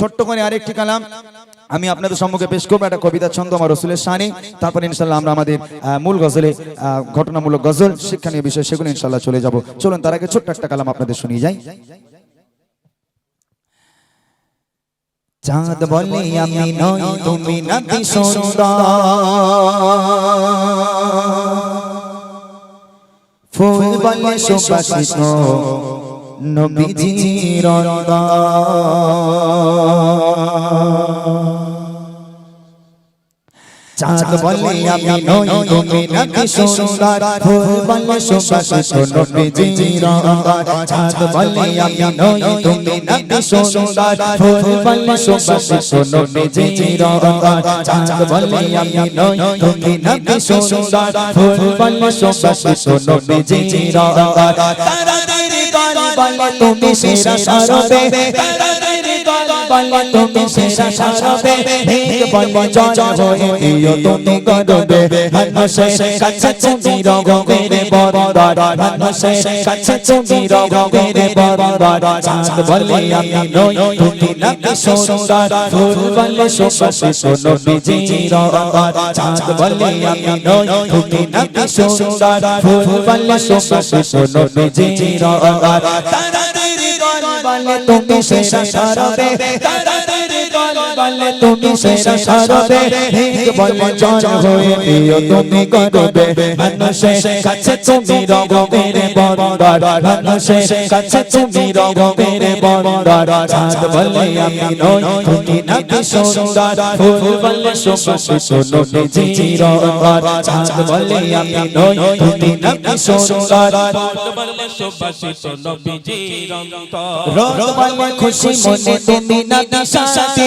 ছোট্ট করে আরেকটি কালাম। আমি আপনাদের সম্মুখে পেশ করব একটা কবিতা ছন্দ আমার রসুলের শানে। তারপর ইনশাল্লাহ আমরা আমাদের মূল গজলে ঘটনামূলক গজল শিক্ষণীয় বিষয় সেগুলো ইনশাল্লাহ চলে যাব। চলুন, তার আগে ছোট্ট একটা কালাম আপনাদের শুনিয়ে যাই। চাঁদ বলে আমি নই, তুমি নাকি সুন্দর। ফুল বলে সুবাসিত। নবীজির চাঁদ বলে আমি নই তুমি নাকি সুন্দর। ফুল বলে সুবাসিত নবীজির চাঁদ বলে আমি নই তুমি নাকি সুন্দর। ফুল বলে সুবাসিত নবীজির চাঁদ বলে আমি নই তুমি নাকি সুন্দর। ফুল বলে সুবাসিত নবীজির গান বলে তুমি সেরা সরবে গান বলে তুমি সেরা সরবে। ভেগ বলে জয় হয়ে দিও তুমি গরবে মানুষের কাছে তুমি রগবের বরদার। মানুষের কাছে তুমি রগবের বরদার। চাঁদ বলে আমি নই, তুমি নাকি ফুল গান বলে তুমি সেরা সরবে বলে তুমি সেরা সরবে ভেগ বলে জয় হয়ে দিও তুমি গরবে মানুষের কাছে তুমি রগবের বরদার মানুষের কাছে তুমি রগবের বরদার চাঁদ বলে আমি নই তুমি নাকি সুন্দর। ফুল বলে সুবাসিত নবীজির চাঁদ বলে আমি নই তুমি নাকি সুন্দর। বলে সুবাসিত নবীজির অন্তর রোদ বলে খুশি মনে তুমি নাকি শান্তি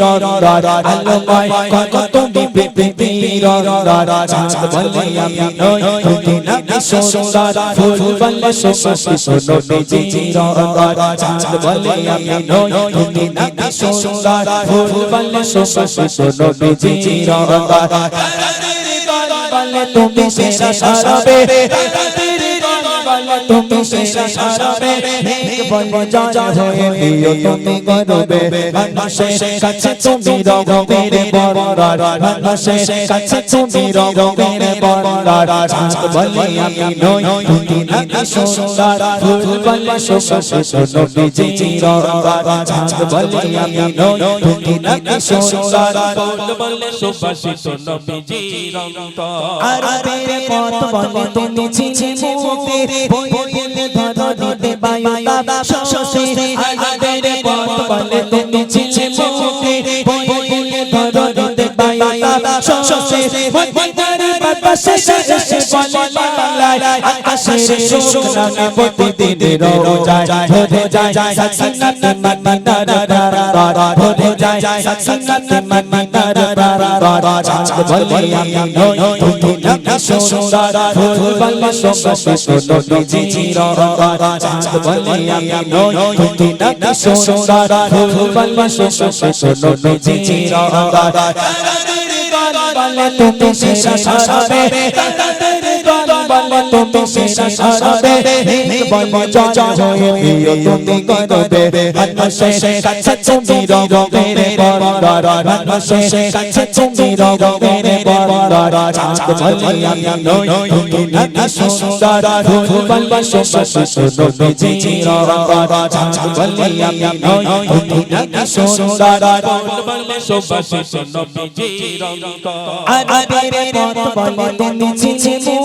পীর আল্লাহ কত তুমি পেপে পীর চাঁদ বলে আমি নই তুমি নাকি সুন্দর ফুল বলে সুবাসিত নবীজির চাঁদ বলে আমি নই তুমি নাকি সুন্দর ফুল বলে সুবাসিত নবীজির তারাদের গান তুমি সেরা সরবে তুমি সরবে ভেগ বলে জয় হয়ে দিও তুমি গরবে মানুষের কাছে তুমি রগবের বরদার মানুষের কাছে তুমি রগবের বরদার চাঁদ বলে আমি নই তুমি নাকি সুন্দর, ফুল বলে সুবাসিত নবীজির চাঁদ বলে আমি নই তুমি নাকি সুন্দর, ফুল বলে সুবাসিত নবীজির অন্তর আর তেরে পথ বলে তুমি ছিছি মুক্তি বইলে ধর দিতে বায়ু বাবা শশে আর তেরে পথ বলে তুমি ছিছি মুক্তি বইলে ধর দিতে বায়ু বাবা শশে মদিনার বাতাসে শেষে বলে বাংলায় আকাশের সুখ নামে প্রতিদিন রোজায় ভরে যায় সাকিনাত মদিনার প্রারার ভরে যায় সাকিনাত মদিনার প্রারার চাঁদ বলে আমি নই তুমি নাকি সুন্দর ফুল বলে সুবাসিত নবীজির চাঁদ বলে আমি নই তুমি নাকি সুন্দর ফুল বলে সুবাসিত নবীজির তারাদের গান বলে তুমি তারাদের গান বলে তুমি সেরা সরবে ভেগ বলে জয় হয়ে দিও তুমি গরবে মানুষের কাছে তুমি রগবের বরদার মানুষের কাছে তুমি রগবের বরদার চাঁদ বলে আমি নই তুমি নাকি সুন্দর ফুল বলে সুবাসিত নবীজির চাঁদ বলে আমি নই তুমি নাকি সুন্দর ফুল বলে সুবাসিত নবীজির অন্তর আরে পথ বলে তুমি ছিছি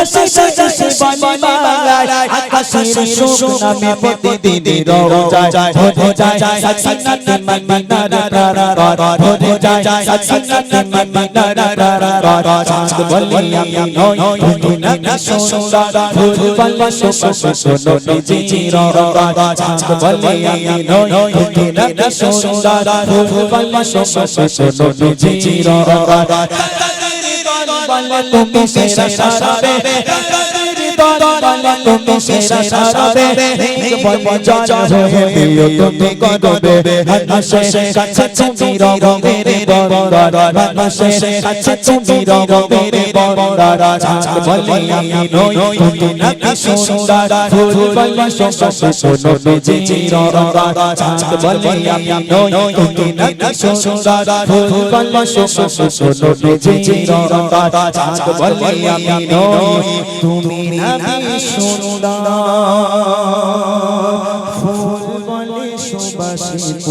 বাতাসে শেষে বলি বাংলায় আকাশের সুখ নামে প্রতিদিন রোজায় ভরে যায় সাকিনাতে মদিনার প্রারার ভরে যায় সাকিনাতে মদিনার প্রারার চাঁদ বলি আমি নই তুমি নাকি সুন্দর ফুল বলে শোভা শোনো নিজের চাঁদ বলি আমি নই তুমি নাকি সুন্দর ফুল বলে শোভা শোনো নিজের বলে তুমি সেরা সারাবে তুমি সেরা সারাবে বলে জল হয়ে দিও তুমি করবে মানুষের কাছে তুমি রঙের বন্দর মানুষের কাছে তুমি রঙের বন্দর চাঁদ বলে আমি নই তুমি নাকি সুন্দর ফুল বলে শোভা শোনো নিজের চাঁদ বলে আমি নই তুমি নাকি সুন্দর ফুল বলে শোভা শোনো নিজের চাঁদ বলে আমি নই তুমি নাকি সুন্দর ফুল বলে সুবাসিত